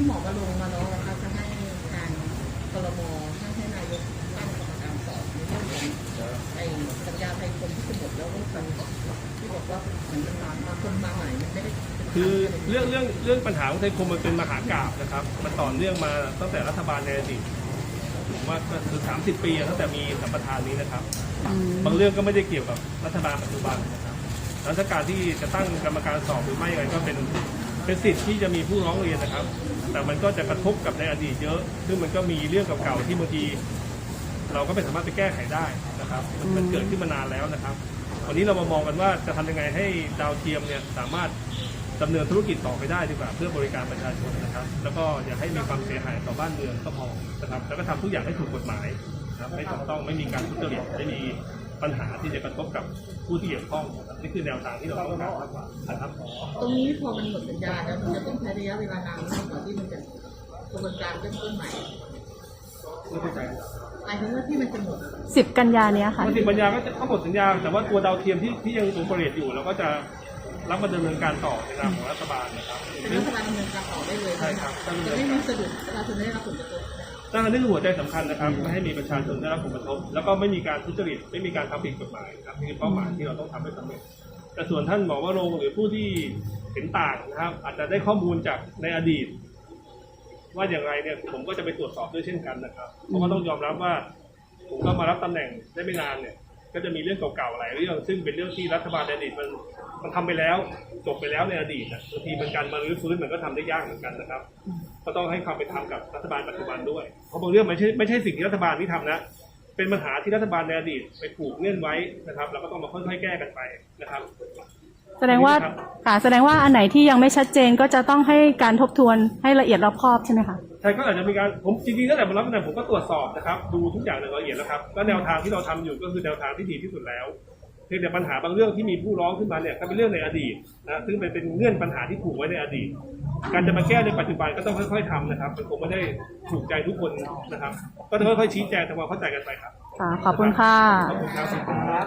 ที่หมอกระลงมาร้องนะคะจะให้การกรมให้ให้นายกตั้งกรรมการสอบในเรื่องของไอ้สัญญาไทยคมที่จะหมดแล้วก็ฟังที่บอกว่าเหมือนมามาคนมาใหม่มันไม่ได้คือเรื่องเรื่องเรื่องปัญหาของไทยคมมันเป็นมหากราบนะครับ มันต่อเนื่องมาตั้งแต่รัฐบาลในอดีตผมว่าก็คืสิบปีตั้งแต่มีสัมปทานนี้นะครับ บางเรื่องก็ไม่ได้เกี่ยวกับรัฐบาลปัจจุบันนะครับรัชการที่จะตั้งกรรมการสอบหรือไม่ก็เป็น เป็นสิทธิ์ที่จะมีผู้ร้องเรียนนะครับ แต่มันก็จะกระทบกับในอดีตเยอะ ซึ่งมันก็มีเรื่องเก่าๆที่บางทีเราก็ไม่สามารถไปแก้ไขได้นะครับ มันมันเกิดขึ้นมานานแล้วนะครับ วันนี้เรามามองกันว่าจะทำยังไงให้ดาวเทียมเนี่ยสามารถดำเนินธุรกิจต่อไปได้ดีกว่าเพื่อบริการประชาชนนะครับ แล้วก็อย่าให้มีความเสียหายต่อบ้านเมืองก็พอนะครับแล้วก็ทำทุกอย่างให้ถูกกฎหมายนะครับไม่ถูกต้องไม่มีการทุจริตไม่มี ปัญหาที่จะกระทบกับผู้ที่เกี่ยวข้องนะครับนี่คือแนวทางที่เราต้องการมากกว่านะครับตรงนี้พอมันหมดสัญญาแล้วมันจะต้องใช้ระยะเวลานานมากกว่าที่มันจะกระบวนการเริ่มต้นใหม่ไม่เข้าใจหมายถึงว่าที่มันจะหมดสิบกันยาเนี้ยค่ะปกติปัญญาก็จะเข้าหมดสัญญา แต่ว่าตัวดาวเทียมที่ที่ยังโอเปเรตอยู่เราก็จะรับมาดำเนินการต่อในนามของรัฐบาลนะครับเป็นรัฐบาลดำเนินการต่อได้เลยใช่ครับจะไม่มีสะดุดประชาชนไม่ได้รับผลกระทบ นั่นคือหัวใจสำคัญนะครับไม่ให้มีประชาชนได้รับผลกระทบ แล้วก็ไม่มีการทุจริตไม่มีการทำผิดกฎหมายครับนี่คือเป้าหมายที่เราต้องทำให้สำเร็จ แต่ส่วนท่านหมอวโรงหรือผู้ที่เห็นต่างนะครับ อาจจะได้ข้อมูลจากในอดีต ว่าอย่างไรเนี่ยผมก็จะไปตรวจสอบด้วยเช่นกันนะครับ เพราะว่าต้องยอมรับว่า ผมก็มารับตำแหน่งได้ไม่นานเนี่ย ก็จะมีเรื่องเก่าๆหลายเรื่อง ซึ่งเป็นเรื่องที่รัฐบาลในอดีตมันมันทำไปแล้วจบไปแล้วในอดีตบางทีมันการมารื้อฟื้นมันก็ทำได้ยากเหมือนกันนะครับ ก็ต้องให้ความเป็นธรรมกับรัฐบาลปัจจุบันด้วย เพราะบางเรื่องไม่ใช่ไม่ใช่สิ่งที่รัฐบาลที่ทำนะ เป็นปัญหาที่รัฐบาลในอดีตไปผูกเงื่อนไว้นะครับแล้วก็ต้องมาค่อยๆแก้กันไปนะครับแสดงว่าค่ะแสดงว่าอันไหนที่ยังไม่ชัดเจนก็จะต้องให้การทบทวนให้ละเอียดรอบคอบใช่ไหมคะใช่ก็อาจจะมีการผมจริงๆตั้งแต่มารับตำแหน่งผมก็ตรวจสอบนะครับ ดูทุกอย่างอย่างละเอียดแล้วครับก็แนวทางที่เราทำอยู่ก็คือแนวทางที่ดีที่สุดแล้วเพียงแต่ปัญหาบางเรื่องที่มีผู้ร้องขึ้นมาเนี่ยก็เป็นเรื่องในอดีตนะซึ่งเป็นเป็นเงื่อนปัญหาที่ผูกไว้ในอดีต การจะมาแก้ในปัจจุบันก็ต้องค่อย ๆทำนะครับมันคงไม่ได้ถูกใจทุกคนนะครับ ก็ต้องค่อยๆชี้แจงทำความเข้าใจกันไปครับ ค่ะ ขอบคุณค่ะ ขอบคุณครับ